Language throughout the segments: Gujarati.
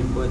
એમ કોઈ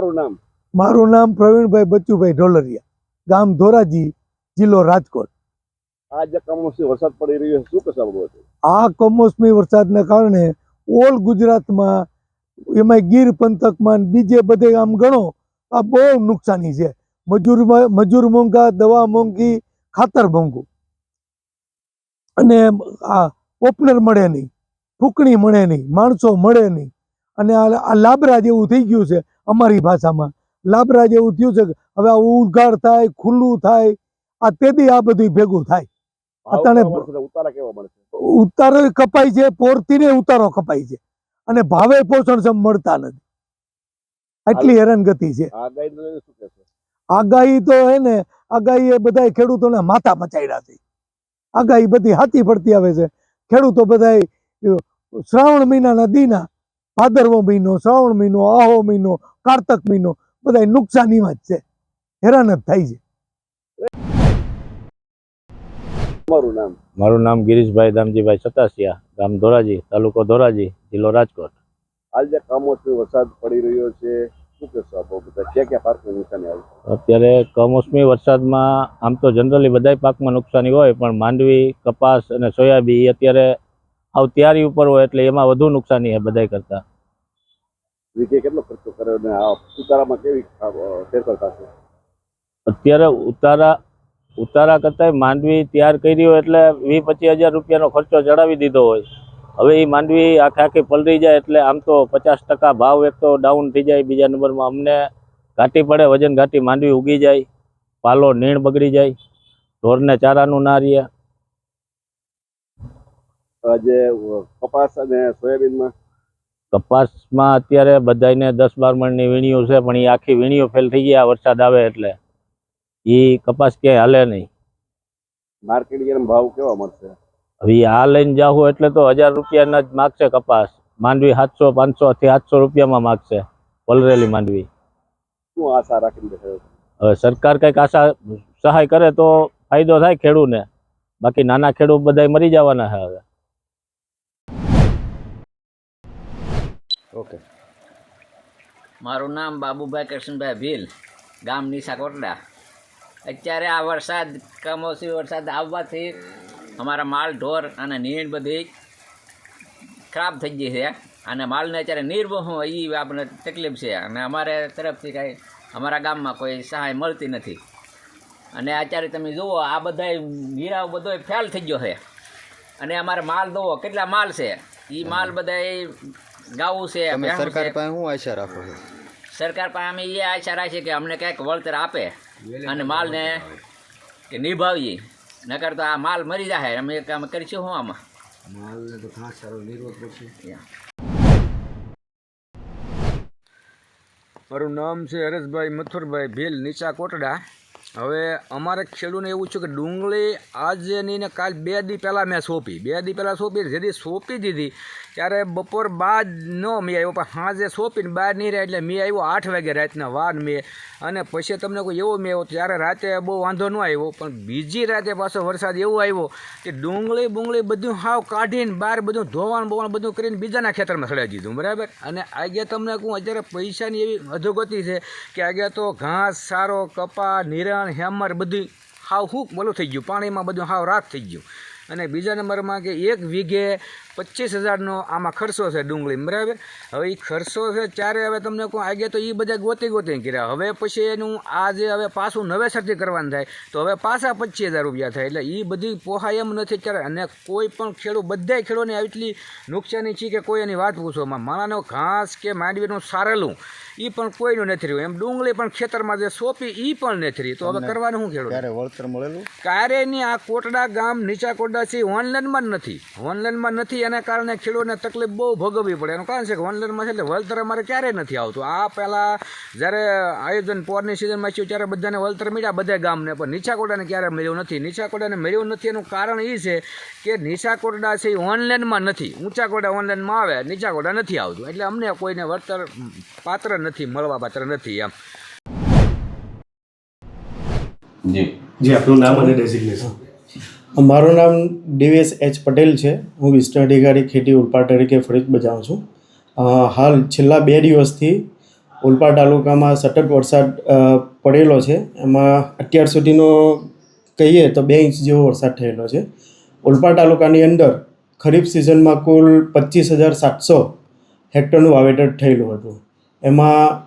મારું નામ? મારું નામ પ્રવીણભાઈ બચ્ચુભાઈ ઢોલરિયા ગામ ધોરાજી જિલ્લો રાજકોટ. આ જે કમોસમી વરસાદ પડી રહ્યો છે. શું આ બાબતે આ કમોસમી વરસાદને કારણે ઓલ ગુજરાતમાં એમાં ગીર પંથકમાં બીજે બધે આમ ગણો આ બહુ નુકસાની છે. મજૂર મજૂર મોંઘા દવા મોંઘી ખાતર મોંઘું. અને આ ઓપનર મળે નહીં ફૂકણી મળે નહીં માણસો મળે નહીં. અને આ આ લાબરા જેવું થઈ ગયું છે. અમારી ભાષામાં. લાબરા જેવું થયું છે હવે આ ઉઘાડ થાય ખુલ્લું થાય આ તેથી આ બધું ભેગું થાય. અત્યારે-? ઉતારા કપાય છે પોરતીને ઉતારો કપાય છે. અને ભાવે પોષણક્ષમ મળતા નથી. આટલી હેરાનગતિ છે. આગાહી તો હે ને આગાહી એ બધા ખેડૂતોને માથા પચાડ્યા છે. આગાહી બધી હાથી પડતી આવે છે. ખેડૂતો બધા શ્રાવણ મહિનાના દીના ભાદરવો મહિનો શ્રાવણ મહિનો આહો મહિનો કારતક મહિનો. બધા નુકસાનીમાં જ છે. હેરાન જ થાય છે. મારું નામ? મારું નામ ગિરીશભાઈ દામજીભાઈ સતાસિયા ગામ ધોરાજી તાલુકો ધોરાજી જિલ્લો રાજકોટ. હાલ જે કમોસમી વરસાદ પડી રહ્યો છે શું કહેશો આપો બધા? ક્યાં ક્યાં પાકને નુકસાની આવી અત્યારે કમોસમી વરસાદમાં આમ તો જનરલી બધા પાકમાં નુકસાની હોય પણ માંડવી કપાસ અને સોયાબી અત્યારે આવ તૈયારી ઉપર હોય એટલે એમાં વધુ નુકસાની છે બધા કરતા. વીઘે કેટલો ખર્ચો કર્યો અને આ ઉતારામાં કેવી ફેરફાર થશે? અત્યારે ઉતારા ઉતારા કરતાં માંડવી તૈયાર કરી હોય એટલે વીસ પચીસ હજાર રૂપિયાનો ખર્ચો ચડાવી દીધો હોય. હવે એ માંડવી આખે આખી પલરી જાય એટલે આમ તો પચાસ ટકા ભાવ એક તો ડાઉન થઈ જાય બીજા નંબરમાં. અમને ઘાટી પડે વજન ઘાટી માંડવી ઉગી જાય પાલો નીણ બગડી જાય ઢોરને ચારાનું ના રહે. આજે કપાસ અને સોયાબીનમાં કપાસમાં અત્યારે બધાને દસ બાર મણની વીણીઓ છે પણ એ આખી વીણીઓ ફેલ થઈ ગયા વરસાદ આવે એટલે. એ કપાસ ક્યાંય હાલે નહીં. માર્કેટ યાર્ડ ભાવ કેવા મળશે? હવે આ લઈને જાવ એટલે તો હજાર રૂપિયાના જ માગશે કપાસ. માંડવી સાતસો પાંચસો થી સાતસો રૂપિયામાં માગશે પલરેલી માંડવી. શું આશા રાખીને હવે સરકાર કંઈક આશા સહાય કરે તો ફાયદો થાય ખેડૂતને બાકી નાના ખેડૂત બધાય મરી જવાના છે હવે. ઓકે. મારું નામ બાબુભાઈ કૃષ્ણભાઈ ભીલ, ગામ નિશા કોટડા. અત્યારે આ વરસાદ કમોસમી વરસાદ આવવાથી અમારા માલ ઢોર અને નીણ બધી ખરાબ થઈ ગઈ છે. અને માલને અત્યારે નીર બહુ એ આપણે તકલીફ છે. અને અમારે તરફથી કાંઈ અમારા ગામમાં કોઈ સહાય મળતી નથી. અને અત્યારે તમે જુઓ, આ બધા ગીરાઓ બધો ફેલ થઈ ગયો છે. અને અમારે માલ જુઓ કેટલા માલ છે? એ માલ બધા ગાવું છે તમે ભેણું સરકાર છે. પાસે શું આશા રાખો છો? સરકાર પાસે અમે એ આશા રાખીએ કે અમને કંઈક વળતર આપે અને માલને કે નિભાવીએ નકર તો આ માલ મરી જાય અમે અમે કરીશું શું આમાં મારું નામ છે હરેશભાઈ મથુરભાઈ ભીલ નીચા કોટડા. હવે અમારે ખેડૂતને એવું છે કે ડુંગળી આજે નહીં ને કાલ બે દી પહેલાં મેં સોંપી. બે દી પહેલાં સોંપી જેથી સોંપી દીધી ત્યારે બપોર બાદ ન મેં આવ્યો, પણ સાંજે સોંપીને બહાર નહીં રહ્યા એટલે મેં આવ્યો આઠ વાગે રાતના વાર મેં. અને પછી તમને કોઈ એવો મેં આવ્યો, ત્યારે રાતે બહુ વાંધો ન આવ્યો, પણ બીજી રાતે પાછો વરસાદ એવો આવ્યો કે ડુંગળી બુંગળી બધું હાવ કાઢીને બહાર બધું ધોવાણ બોવાણ બધું કરીને બીજાના ખેતરમાં સડાઈ દીધું, બરાબર? અને આજે તમને કહું, અત્યારે પૈસાની એવી અધોગતિ છે કે આજે તો ઘાસ, સારો કપા નિરણ, હેમર બધી હાવ હું બોલું થઈ ગયું, પાણીમાં બધું હાવ રાખ થઈ ગયું. અને બીજા નંબરમાં કે એક વીઘે પચીસ હજારનો આમાં ખર્ચો છે ડુંગળી બરાબર? હવે એ ખર્ચો છે ત્યારે હવે તમને કહું આગે તો એ બધા ગોતી ગોતી કર્યા. હવે પછી એનું આ જે હવે પાછું નવેસરથી કરવાનું થાય તો હવે પાછા પચીસ હજાર રૂપિયા થાય. એટલે એ બધી પોહાય એમ નથી ત્યારે અને કોઈ પણ ખેડૂત બધાય ખેડૂતને એટલી નુકસાની છે કે કોઈ એની વાત પૂછવામાં માણાનો ઘાસ કે માંડવીનું સારેલું એ પણ કોઈનું નથી રહ્યું. એમ ડુંગળી પણ ખેતરમાં જે સોંપી એ પણ નથી રહી. તો હવે કરવાનું શું ખેડૂત? ત્યારે વળતર મળેલું? કાર્યની આ કોટડા ગામ નીચા કોટડા છે ઓનલાઈનમાં જ નથી. ઓનલાઈનમાં નથી એના કારણે ખેડૂતને તકલીફ બહુ ભોગવવી પડે. એનું કારણ છે કે ઓનલાઈનમાં છે એટલે વળતર અમારે ક્યારેય નથી આવતું. આ પહેલાં જ્યારે આયોજન પોરની સિઝનમાં થયું ત્યારે બધાને વળતર મળ્યા બધા ગામને પણ નીચાકોડાને ક્યારે મળ્યું નથી. નીચાકોડાને મળ્યું નથી એનું કારણ એ છે કે નીચાકોડા છે એ ઓનલાઈનમાં નથી. ઊંચા કોટા ઓનલાઈનમાં આવે નીચા કોટા નથી આવતું. એટલે અમને કોઈને વળતર પાત્ર નથી મળવા પાત્ર નથી એમ. જી. જી આપનું નામ અને ડેઝિગ્નેશન મારું નામ ડીવીએસ એચ પટેલ છે. હું વિસ્તરણ અધિકારી ખેતી ઉલપાડ તરીકે ફરજ બજાવું છું. હાલ છેલ્લા બે દિવસથી ઉલપાડ તાલુકામાં સતત વરસાદ પડેલો છે. એમાં અત્યાર સુધીનો કહીએ તો બે ઇંચ જેવો વરસાદ થયેલો છે. ઉલપાડ તાલુકાની અંદર ખરીફ સિઝનમાં કુલ પચીસ હજાર સાતસો હેક્ટરનું વાવેતર થયેલું હતું. એમાં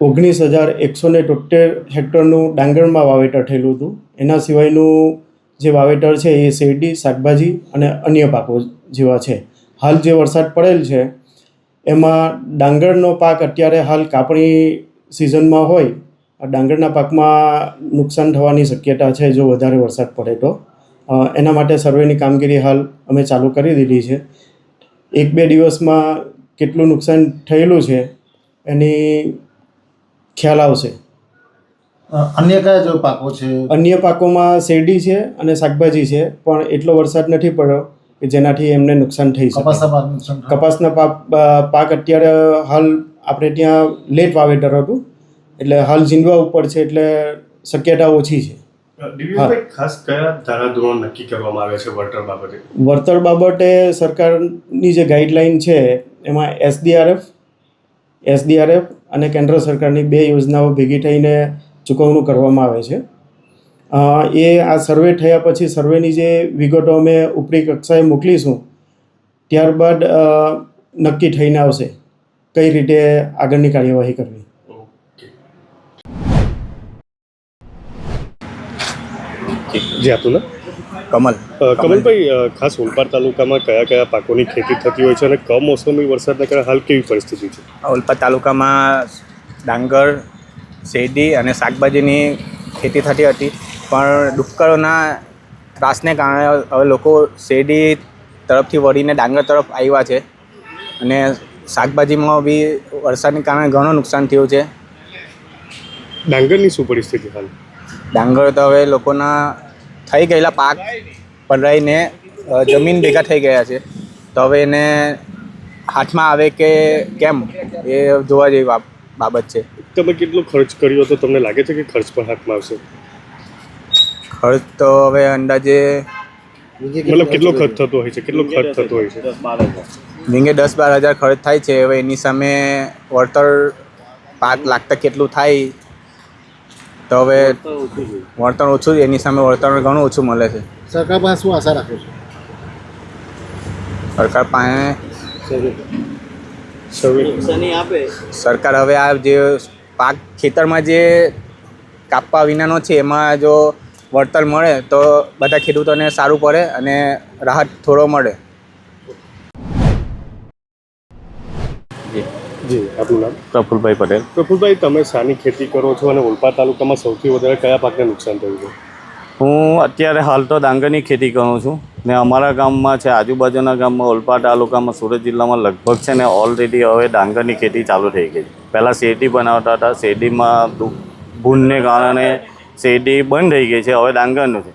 ઓગણીસ હજાર એકસો ને તોતેર હેક્ટરનું ડાંગરમાં વાવેતર થયેલું હતું. એના સિવાયનું જે વાવેતર છે એ શેરડી, શાકભાજી અને અન્ય પાકો જેવા છે. હાલ જે વરસાદ પડેલ છે, એમાં ડાંગરનો પાક અત્યારે હાલ કાપણી સિઝનમાં હોય ડાંગરના પાકમાં નુકસાન થવાની શક્યતા છે જો વધારે વરસાદ પડે તો. એના માટે સર્વેની કામગીરી હાલ અમે ચાલુ કરી દીધી છે. એક બે દિવસમાં કેટલું નુકસાન થયેલું છે, એની ખ્યાલ આવશે. અન્ય કયા જો પાકો છે? અન્ય પાકોમાં શેરડી છે અને શાકભાજી છે પણ એટલો વરસાદ નથી પડ્યો કે જેનાથી એમને નુકસાન થઈ શકે. કપાસના પાક પાક અત્યારે હાલ આપણે ત્યાં લેટ વાવેતર હતું એટલે હાલ જીંદવા ઉપર છે એટલે શક્યતા ઓછી છે. ખાસ કયા ધારાધોરણ નક્કી કરવામાં આવ્યા છે વળતર બાબતે? વળતર બાબતે સરકારની જે ગાઈડલાઈન છે એમાં એસડીઆરએફ એસડીઆરએફ અને કેન્દ્ર સરકારની બે યોજનાઓ ભેગી થઈને ચૂકવણું કરવામાં આવે છે. એ આ સર્વે થયા પછી સર્વેની જે વિગતો અમે ઉપરી કક્ષાએ મોકલીશું ત્યારબાદ નક્કી થઈને આવશે કઈ રીતે આગળની કાર્યવાહી કરવી. ઓકે જી આપનું કમલ. કમલભાઈ ખાસ ઓલપાડ તાલુકામાં કયા કયા પાકોની ખેતી થતી હોય છે અને કમોસમી વરસાદના કારણે હાલ કેવી પરિસ્થિતિ છે? ઓલપાડ તાલુકામાં ડાંગર શેરડી અને શાકભાજીની ખેતી થતી હતી. પણ ડુક્કરોના ત્રાસને કારણે હવે લોકો શેરડી તરફથી વળીને ડાંગર તરફ આવ્યા છે. અને શાકભાજીમાં બી વરસાદને કારણે ઘણું નુકસાન થયું છે. ડાંગરની શું પરિસ્થિતિ હાલ? ડાંગર તો હવે લોકોના થઈ ગયેલા પાક પલરાઈને જમીન ભેગા થઈ ગયા છે. તો હવે એને હાથમાં આવે કે કેમ? એ જોવા જેવી બાબત છે. તમે કેટલો ખર્ચ કર્યો તો તમને લાગે છે કે ખર્ચ પણ હાથમાં આવશે? ખર્ચ તો હવે અંદાજે મતલબ કેટલો ખર્ચ થતો હોય છે? કેટલો ખર્ચ થતો હોય છે? વીંગે દસ બાર હજાર. ખર્ચ થાય છે. હવે એની સામે વળતર પાક લાગતા કેટલું થાય? તો હવે વળતર ઓછું એની સામે વળતર ઘણું ઓછું મળે છે. સરકાર પાસે શું આશા રાખે છે? સરકાર પાસે સરકાર હવે આ જે પાક ખેતરમાં જે કાપવા વિનાનો છે એમાં જો વળતર મળે તો બધા ખેડૂતોને સારું પડે અને રાહત થોડો મળે. જી. આપનું નામ? પ્રફુલભાઈ પટેલ. પ્રફુલભાઈ તમે શાની ખેતી કરો છો અને ઓલપાડ તાલુકામાં સૌથી વધારે કયા પાકને નુકસાન થયું છે? હું અત્યારે હાલ તો ડાંગરની ખેતી કરું છું. ને અમારા ગામમાં છે આજુબાજુના ગામમાં ઓલપાડ તાલુકામાં સુરત જિલ્લામાં લગભગ છે ને ઓલરેડી હવે ડાંગરની ખેતી ચાલુ થઈ ગઈ છે. પહેલાં શેરડી બનાવતા હતા. શેરડીમાં ભૂનને કારણે શેરડી બંધ થઈ ગઈ છે, હવે ડાંગરનું છે.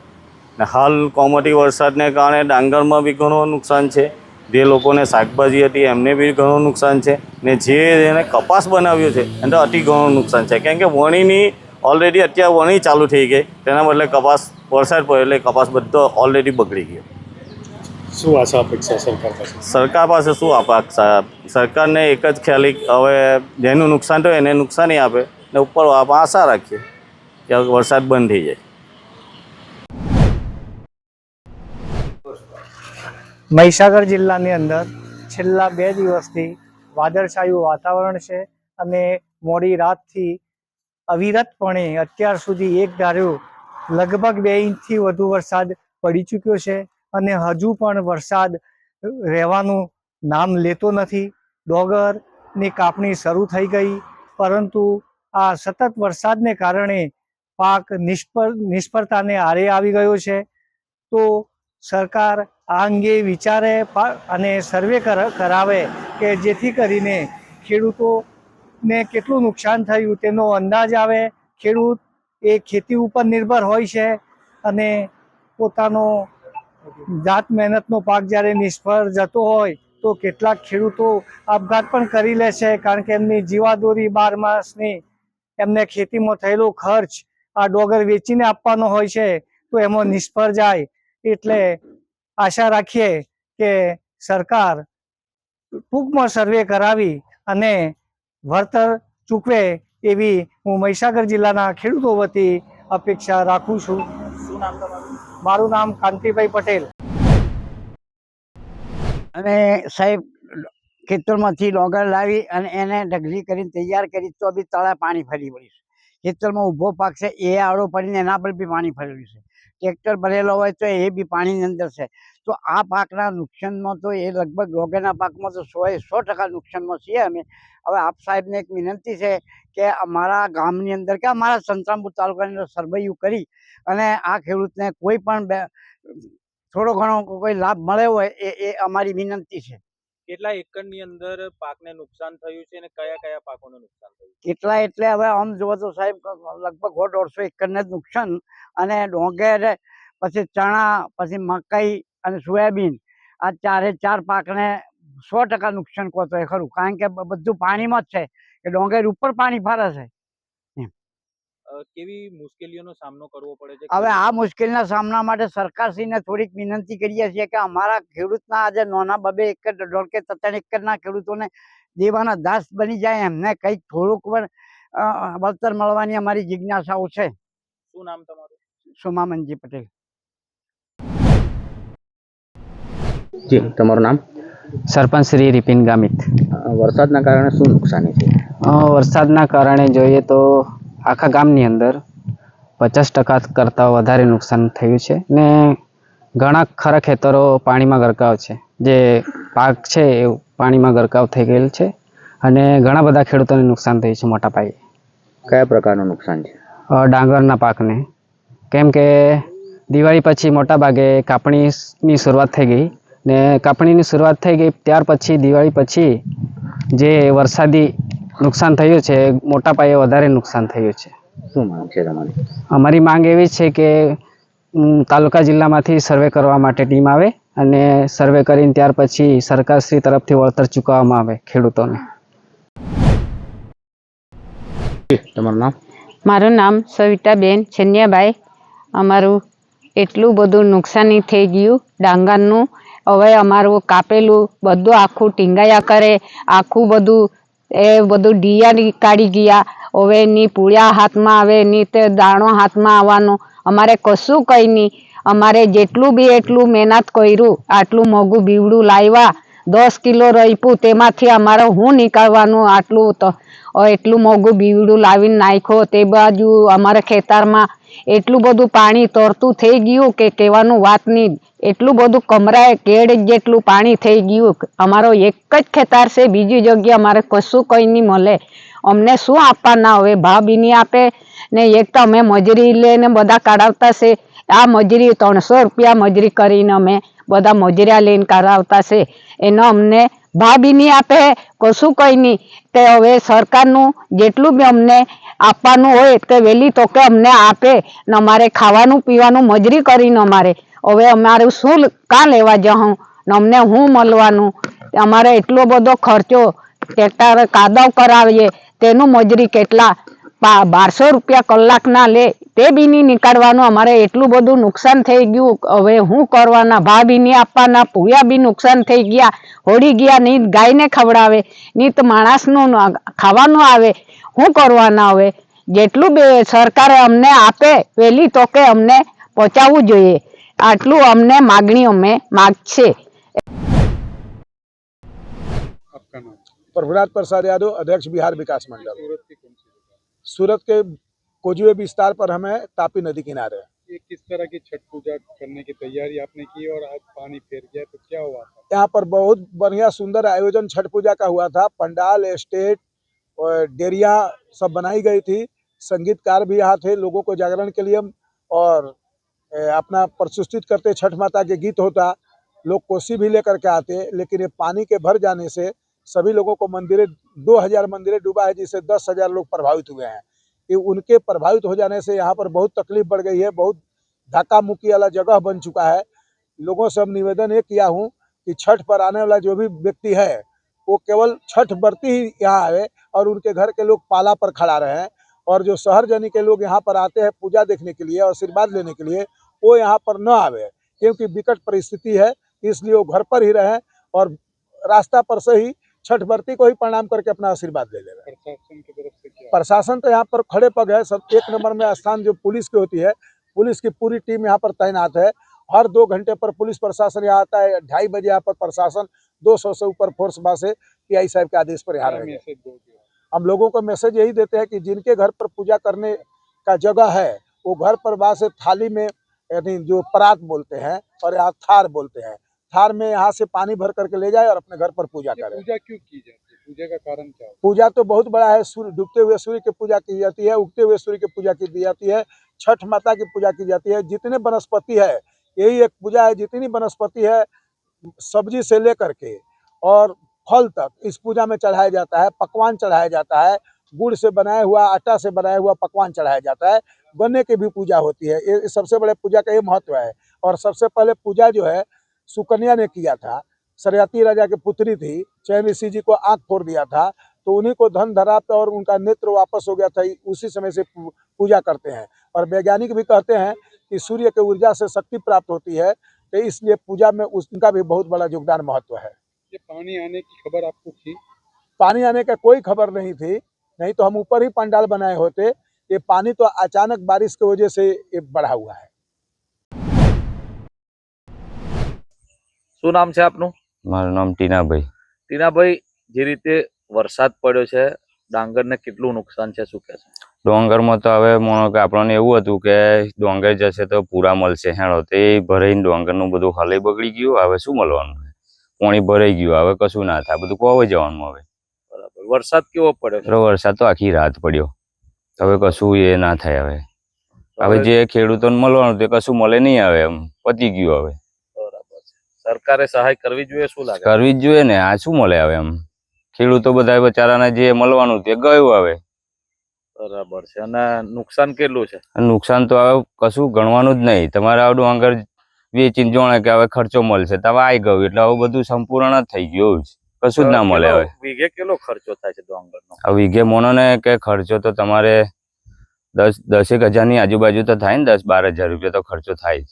ને હાલ કોમોટી વરસાદને કારણે ડાંગરમાં બી ઘણું નુકસાન છે. જે લોકોને શાકભાજી હતી, એમને બી ઘણું નુકસાન છે. ને જે એને કપાસ બનાવ્યો છે, એને તો અતિ ઘણું નુકસાન છે. કેમ કે વણીની ઓલરેડી અત્યારે વણી ચાલુ થઈ ગઈ. તેના બદલે કપાસ, વરસાદ પડ્યો એટલે કપાસ બધો ઓલરેડી બગડી ગયો. શું આશા અપેક્ષા સરકાર પાસે? સરકાર પાસે શું અપેક્ષા? સાહેબ સરકારને એક જ ખ્યાલી હવે જેનું નુકસાન થયું એને નુકસાની આપે. ને ઉપર આપણે આશા રાખીએ કે હવે વરસાદ બંધ થઈ જાય. મહીસાગર જિલ્લાની અંદર છેલ્લા બે દિવસથી વાદળછાયું વાતાવરણ છે અને મોડી રાતથી અવિરતપણે અત્યાર સુધી એક ધાર્યું લગભગ બે ઇંચથી વધુ વરસાદ પડી ચૂક્યો છે. અને હજુ પણ વરસાદ રહેવાનું નામ લેતો નથી. ડોગરની કાપણી શરૂ થઈ ગઈ, પરંતુ આ સતત વરસાદને કારણે પાક નિષ્ફળ, નિષ્ફળતાને આરે આવી ગયો છે. તો સરકાર આ અંગે વિચારે અને સર્વે કર- કરાવે કે જેથી કરીને ખેડૂતોને કેટલું નુકસાન થયું તેનો અંદાજ આવે. ખેડૂત એ ખેતી ઉપર નિર્ભર હોય છે અને પોતાનો જાત મહેનતનો પાક જ્યારે નિષ્ફળ જતો હોય તો કેટલાક ખેડૂતો આપઘાત પણ કરી લે છે, કારણ કે એમની જીવાદોરી બાર માસની એમને ખેતીમાં થયેલો ખર્ચ આ ડોગર વેચીને આપવાનો હોય છે, તો એમાં નિષ્ફળ જાય. એટલે આશા રાખીએ કે સરકાર ટૂંકમાં સર્વે કરાવી અને વળતર ચૂકવે એવી હું મહીસાગર જિલ્લાના ખેડૂતો વતી અપેક્ષા રાખું છું. મારું નામ કાંતિભાઈ પટેલ. અને સાહેબ ખેતરમાંથી ડોગર લાવી અને એને ઢગલી કરીને તૈયાર કરી તો બી તળા પાણી ફરી વળ્યું છે. ખેતરમાં ઊભો પાક છે, એ આડો પડીને એના પર બી પાણી ફરેલું છે. ટ્રેક્ટર ભરેલો હોય તો એ બી પાણીની અંદર છે. તો આ પાકના નુકસાનમાં તો એ લગભગ રોગેના પાકમાં તો સો એ સો ટકા નુકસાનમાં છીએ અમે. હવે આપ સાહેબને એક વિનંતી છે કે અમારા ગામની અંદર કે અમારા સંતરામપુર તાલુકાની અંદર સરવૈયું કરી અને આ ખેડૂતને કોઈ પણ થોડો ઘણો કોઈ લાભ મળ્યો હોય એ એ અમારી વિનંતી છે. કેટલા એકરની અંદર પાકને નુકસાન થયું છે અને કયા કયા પાકોને નુકસાન થયું કેટલા એટલે હવે આમ જુઓ તો સાહેબ લગભગ સો દોઢસો એકરને જ નુકસાન અને ડોંગર પછી ચણા પછી મકાઈ અને સોયાબીન. આ ચારે ચાર પાકને સો ટકા નુકસાન કહો તો એ ખરું. કારણ કે બધું પાણીમાં જ છે કે ડોંગર ઉપર પાણી ફરે છે. કેવી મુશ્કેલીઓનો સામનો કરવો પડે છે? હવે આ મુશ્કેલીના સામના માટે સરકારશ્રીને થોડીક વિનંતી કરીએ છીએ કે અમારા ખેડૂતના આજે નાના બબે એકર દોઢ કે ત્રણ એકરના ખેડૂતોને દેવાના દાસ બની જાય એમને કંઈક થોડુંક પણ વળતર મળવાની અમારી જિજ્ઞાસાઓ છે. શું નામ તમારું? સોમામનજી પટેલ. જી તમારું નામ? સરપંચ શ્રી રિપિન ગામિત. વરસાદના કારણે શું નુકસાની છે? વરસાદના કારણે જોઈએ તો આખા ગામની અંદર પચાસ ટકા કરતાં વધારે નુકસાન થયું છે ને ઘણા ખરા ખેતરો પાણીમાં ગરકાવ છે. જે પાક છે એ પાણીમાં ગરકાવ થઈ ગયેલ છે અને ઘણા બધા ખેડૂતોને નુકસાન થયું છે મોટા પાયે. કયા પ્રકારનું નુકસાન છે? ડાંગરના પાકને. કેમ કે દિવાળી પછી મોટા ભાગે કાપણીની શરૂઆત થઈ ગઈ ને કાપણીની શરૂઆત થઈ ગઈ. ત્યાર પછી દિવાળી પછી જે વરસાદી નુકસાન થયું છે મોટા પાયે વધારે નુકસાન થયું છે. શું માંગ છે તમારી? અમારી માંગ એવી છે કે તાલુકા જિલ્લામાંથી સર્વે કરવા માટે ટીમ આવે અને સર્વે કરીને ત્યાર પછી સરકારશ્રી તરફથી વળતર ચૂકવવામાં આવે ખેડૂતોને. તમારું નામ? મારું નામ સવિતાબેન છન્યાભાઈ અમારું એટલું બધું નુકસાની થઈ ગયું. ડાંગરનું હવે અમારું કાપેલું બધું આખું ટીંગાયા કરે, આખું બધું, એ બધું ડીયા કાઢી ગયા. હવે એની પૂળ્યા હાથમાં આવે ની તે દાણો હાથમાં આવવાનો. અમારે કશું કંઈ નહીં. અમારે જેટલું બી એટલું મહેનત કર્યું, આટલું મોંઘું બીવડું લાવ્યા દસ કિલો રહીપું તેમાંથી અમારે હું નીકળવાનું, આટલું તો એટલું મોંઘું બીવડું લાવીને નાખ્યો. તે બાજુ અમારા ખેતરમાં એટલું બધું પાણી તરતું થઈ ગયું કે કહેવાનું વાત નહીં. એટલું બધું કમરાએ કેડ જેટલું પાણી થઈ ગયું. અમારો એક જ ખેતર છે, બીજી જગ્યાએ અમારે કશું કંઈ નહીં મળે. અમને શું આપવાના હવે? ભાવ બી નહીં આપે ને એક તો અમે મજૂરી લઈને બધા કાઢાવતા છે. આ મજૂરી ત્રણસો રૂપિયા મજૂરી કરીને અમે બધા મજૂરિયા લઈને કાઢાવતા છે. એનો અમને ભા બી નહીં આપે કશું કંઈ નહીં તે હવે સરકારનું જેટલું બી અમને આપવાનું હોય તે વહેલી કે અમને આપે. ને અમારે ખાવાનું પીવાનું મજરી કરીને અમારે. હવે અમારું શું કાં લેવા જાઉં ને અમને શું મળવાનું? અમારે એટલો બધો ખર્ચો ટ્રેક્ટર કાદવ કરાવીએ. તેનું મજૂરી કેટલા? બારસો રૂપિયા કલાકના લે, તે બીની નીકાળવાનું અમારે એટલું બધું નુકસાન થઈ ગયું. હવે હું કરવાના ભાભી નહીં આપવાના પૂયા બી નુકસાન થઈ ગયા. હોડી ગયા નહીં ગાયને ખવડાવે નહીં તો માણસનું ખાવાનું આવે. હું કરવાના હવે? જેટલું બે સરકારે અમને આપે વહેલી તો કે અમને પહોંચાવવું જોઈએ. આટલું અમને માગણી અમે માગશે પ્રભુનાથ પ્રસાદ યાદવ, અધ્યક્ષ બિહાર વિકાસ મંડળ. सूरत के कोजवे विस्तार पर हमें तापी नदी किनारे। है। ये किस तरह की छठ पूजा करने की तैयारी आपने की और आज पानी फेर गया तो क्या हुआ था? यहाँ पर बहुत बढ़िया सुंदर आयोजन छठ पूजा का हुआ था। पंडाल स्टेज और डेरिया सब बनाई गई थी। संगीतकार भी यहाँ थे लोगों को जागरण के लिए और अपना प्रस्तुत करते छठ माता के गीत होता। लोग कोसी भी लेकर के आते लेकिन ये पानी के भर जाने से सभी लोगों को मंदिरें, दो हज़ार मंदिरें डूबा है जिससे दस हज़ार लोग प्रभावित हुए हैं। कि उनके प्रभावित हो जाने से यहाँ पर बहुत तकलीफ़ बढ़ गई है, बहुत धक्का मुक्की वाला जगह बन चुका है। लोगों से हम निवेदन ये किया हूँ कि छठ पर आने वाला जो भी व्यक्ति है, वो केवल छठ बरती ही यहाँ आए और उनके घर के लोग पाला पर खड़ा रहे और जो शहर जनी के लोग यहाँ पर आते हैं पूजा देखने के लिए और आशीर्वाद लेने के लिए, वो यहाँ पर न आवे क्योंकि विकट परिस्थिति है, इसलिए वो घर पर ही रहें और रास्ता पर से ही छठ बरती को ही प्रणाम करके अपना आशीर्वाद ले ले प्रशासन तो यहाँ पर खड़े पग है सब एक नंबर में स्थान जो पुलिस की होती है पुलिस की पूरी टीम यहाँ पर तैनात है। हर दो घंटे पर पुलिस प्रशासन यहाँ आता है ढाई बजे यहाँ पर प्रशासन 200 से ऊपर फोर्स बा से पीआई साहब के आदेश पर यहाँ हम लोगों को मैसेज यही देते हैं कि जिनके घर पर पूजा करने का जगह है वो घर पर वहाँ से थाली में यानी जो परात बोलते हैं और यहाँ थार बोलते हैं। थार में यहाँ से पानी भर करके ले जाए और अपने घर पर पूजा करें। पूजा क्यों की जाती है? पूजा का कारण क्या होता पूजा तो बहुत बड़ा है। सूर्य डूबते हुए सूर्य की पूजा की जाती है उगते हुए सूर्य की पूजा की जाती है छठ माता की पूजा की जाती है। जितने वनस्पति है यही एक पूजा है जितनी वनस्पति है सब्ज़ी से लेकर के और फल तक इस पूजा में चढ़ाया जाता है पकवान चढ़ाया जाता है गुड़ से बनाया हुआ आटा से बनाया हुआ पकवान चढ़ाया जाता है। गन्ने की भी पूजा होती है। ये सबसे बड़े पूजा का ये महत्व है। और सबसे पहले पूजा जो है सुकन्या ने किया था। सरयती राजा की पुत्री थी। चैन ऋषि जी को आँख फोड़ दिया था। तो उन्हीं को धन धरा और उनका नेत्र वापस हो गया था। उसी समय से पूजा करते हैं। और वैज्ञानिक भी कहते हैं कि सूर्य के ऊर्जा से शक्ति प्राप्त होती है। तो इसलिए पूजा में उनका भी बहुत बड़ा योगदान महत्व है। ये पानी आने की खबर आपको थी? पानी आने का कोई खबर नहीं थी। नहीं तो हम ऊपर ही पंडाल बनाए होते। ये पानी तो अचानक बारिश की वजह से बढ़ा हुआ है। શું નામ છે આપનું? મારું નામ ટીનાભાઈ. ટીનાભાઈ જે રીતે વરસાદ પડ્યો છે ડાંગરને કેટલું નુકસાન છે શું કહે છે ડોંગરમાં તો હવે કે આપણને એવું હતું કે ડોંગર જશે તો પૂરા મળશે હેણો તે ભરાઈને ડોંગરનું બધું હલે બગડી ગયું હવે શું મળવાનું પાણી ભરાઈ ગયું હવે કશું ના થાય બધું કોવાઈ જવાનું હવે. બરાબર. વરસાદ કેવો પડ્યો વરસાદ તો આખી રાત પડ્યો. હવે કશું એ ના થાય હવે હવે જે ખેડૂતોને મળવાનું તે કશું મળે નહીં હવે એમ પતી ગયું હવે. સરકારે સહાય કરવી જોઈએ શું લાગે? કરવી જ જોઈએ ને. આ શું મળે આવે એમ? ખેડૂતો બધા બચારાને જે મળવાનું તે ગયું આવે બરાબર છે. અને નુકસાન કેટલું છે? નુકસાન તો હવે કશું ગણવાનું જ નહીં. તમારે આવડું આગળ વેચીને જોણે કે હવે ખર્ચો મળશે. તમે આવી ગયું. એટલે હવે બધું સંપૂર્ણ જ થઈ ગયું જ. કશું જ ના મળે હવે. વીઘે કેટલો ખર્ચો થાય છે ડોંગરનો વીઘે મોનો ને કે ખર્ચો તો તમારે દસ દસેક હજારની આજુબાજુ તો થાય ને દસ બાર હજાર રૂપિયા તો ખર્ચો થાય જ.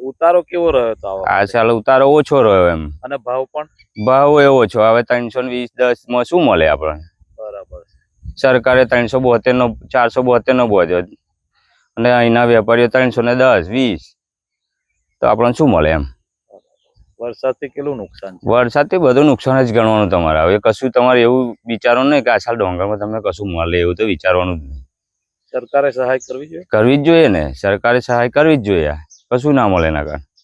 ઉતારો કેવો રહ્યો તો આ સાલ ઉતારો ઓછો રહ્યો એમ. અને ભાવ પણ? ભાવ એવો ઓછો હવે ત્રણસો વીસ દસમાં શું મળે આપણને? બરાબર. સરકારે ત્રણસો બોતેર નો ચારસો બોતેર નો બોધ્યો અને અહીંના વેપારીઓ ત્રણસો ને દસ વીસ. તો આપણને શું મળે એમ? વરસાદથી કેટલું નુકસાન વરસાદથી બધું નુકસાન જ ગણવાનું તમારે. હવે કશું તમારે એવું વિચારવાનું નહીં કે આ સાલ ડોંગરમાં તમને કશું મળે એવું તો વિચારવાનું જ નહીં. સરકારે સહાય કરવી જોઈએ? કરવી જ જોઈએ ને. સરકારે સહાય કરવી જ જોઈએ. કશું ના મળે એના કારણે.